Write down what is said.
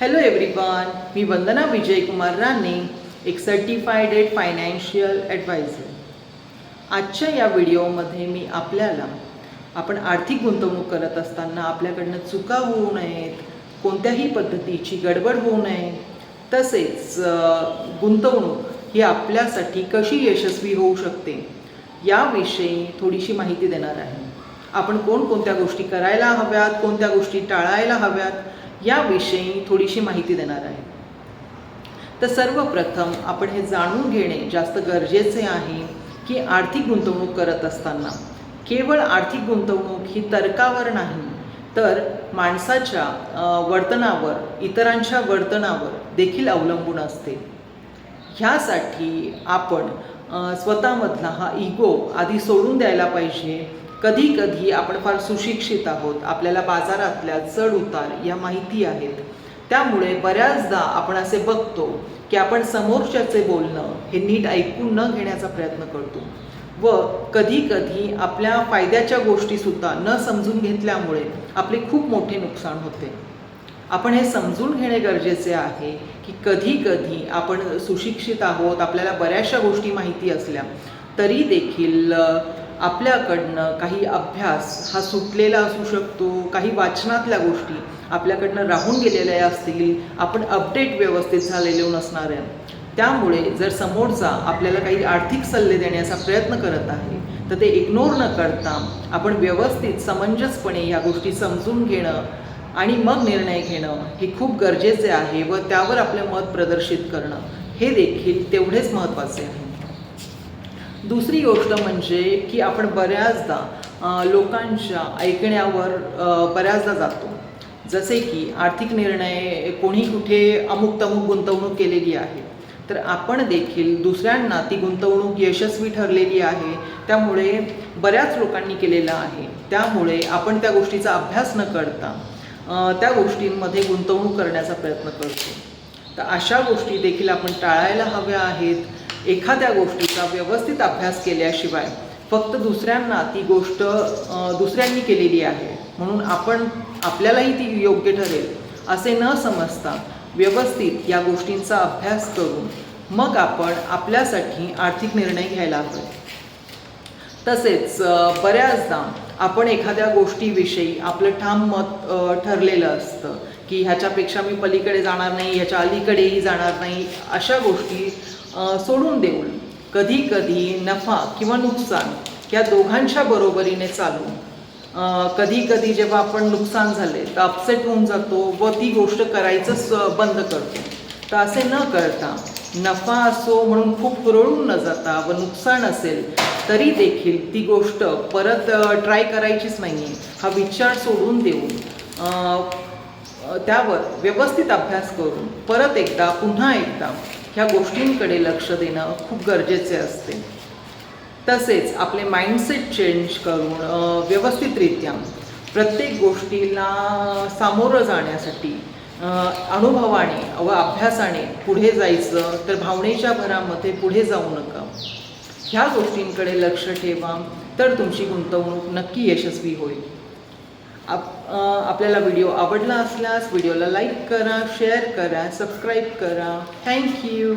Hello everyone मी वंदना विजयकुमार राणे एक certified add financial adviser आजच्या या व्हिडिओमध्ये मी आपल्याला आपण आर्थिक गुंतवणूक करत असताना आपल्याकडनं चुका होऊ नयेत कोणत्याही पद्धतीची गडबड होऊ नये तसेच गुंतवणूक ही आपल्यासाठी कशी यशस्वी होऊ शकते याविषयी थोडीशी माहिती देणार आहे. आपण कोणकोणत्या गोष्टी करायला हव्यात कोणत्या गोष्टी टाळायला हव्यात याविषयी थोडीशी माहिती देणार आहे. तर सर्वप्रथम आपण हे जाणून घेणे जास्त गरजेचे आहे की आर्थिक गुंतवणूक करत असताना केवळ आर्थिक गुंतवणूक ही तर्कावर नाही तर माणसाच्या वर्तनावर इतरांच्या वर्तनावर देखील अवलंबून असते. ह्यासाठी आपण स्वतःमधला हा इगो आधी सोडून द्यायला पाहिजे कधी कधी आपण फार सुशिक्षित आहोत आपल्याला बाजारातल्या चढ उतार या माहिती आहेत. त्यामुळे बऱ्याचदा आपण असे बघतो की आपण समोरच्याचे बोलणं हे नीट ऐकून न घेण्याचा प्रयत्न करतो. व कधी कधी आपल्या फायद्याच्या गोष्टीसुद्धा न समजून घेतल्यामुळे आपले खूप मोठे नुकसान होते. आपण हे समजून घेणे गरजेचे आहे की कधी कधी आपण सुशिक्षित आहोत आपल्याला बऱ्याचशा गोष्टी माहिती असल्या तरी देखील आपल्याकडनं काही अभ्यास हा सुटलेला असू शकतो काही वाचनातल्या गोष्टी आपल्याकडनं राहून गेलेल्या असतील आपण अपडेट व्यवस्थित झालेले नसणाऱ्या त्यामुळे जर समोरचा आपल्याला काही आर्थिक सल्ले देण्याचा प्रयत्न करत आहे तर ते इग्नोर न करता आपण व्यवस्थित समंजसपणे या गोष्टी समजून घेणं आणि मग निर्णय घेणं हे खूप गरजेचे आहे व त्यावर आपलं मत प्रदर्शित करणं हे देखील तेवढेच महत्त्वाचे आहे. दुसरी गोष्ट म्हणजे की आपण बऱ्याचदा लोकांच्या ऐकण्यावर बऱ्याचदा जातो. जसे की आर्थिक निर्णय कोणी कुठे अमुक तमुक गुंतवणूक केलेली आहे तर आपण देखील दुसऱ्यांना ती गुंतवणूक यशस्वी ठरलेली आहे त्यामुळे बऱ्याच लोकांनी केलेलं आहे. त्यामुळे आपण त्या गोष्टीचा अभ्यास न करता त्या गोष्टींमध्ये गुंतवणूक करण्याचा प्रयत्न करतो. तर अशा गोष्टी देखील आपण टाळायला हव्या आहेत. एखाद्या गोष्टीचा व्यवस्थित अभ्यास केल्याशिवाय फक्त दुसऱ्यांना ती गोष्ट दुसऱ्यांनी केलेली आहे. म्हणून आपण आपल्यालाही ती योग्य ठरेल असे न समजता व्यवस्थित या गोष्टींचा अभ्यास करून मग आपण आपल्यासाठी आर्थिक निर्णय घ्यायला हवे. तसेच बऱ्याचदा आपण एखाद्या गोष्टीविषयी आपलं ठाम मत ठरलेलं असतं की ह्याच्यापेक्षा मी पलीकडे जाणार नाही ह्याच्या अलीकडेही जाणार नाही अशा गोष्टी सोडून देऊन कधी कधी नफा किंवा नुकसान या दोघांच्या बरोबरीने चालू कधी कधी जेव्हा आपण नुकसान झाले तर अपसेट होऊन जातो व ती गोष्ट करायचंच बंद करतो. तर असे न करता नफा असो म्हणून खूप हुरळून न जाता व नुकसान असेल तरी देखील ती गोष्ट परत ट्राय करायचीच नाही हा विचार सोडून देऊन त्यावर व्यवस्थित अभ्यास करून परत एकदा पुन्हा एकदा ह्या गोष्टींकडे लक्ष देणं खूप गरजेचे असते. तसेच आपले माइंडसेट चेंज करून व्यवस्थितरित्या प्रत्येक गोष्टीला सामोरं जाण्यासाठी अनुभवाने व अभ्यासाने पुढे जायचं तर भावनेच्या भरामध्ये पुढे जाऊ नका. ह्या गोष्टींकडे लक्ष ठेवा तर तुमची गुंतवणूक नक्की यशस्वी होईल. आप आपल्याला व्हिडिओ आवडला असल्यास व्हिडिओला लाईक करा शेअर करा सबस्क्राईब करा. थँक्यू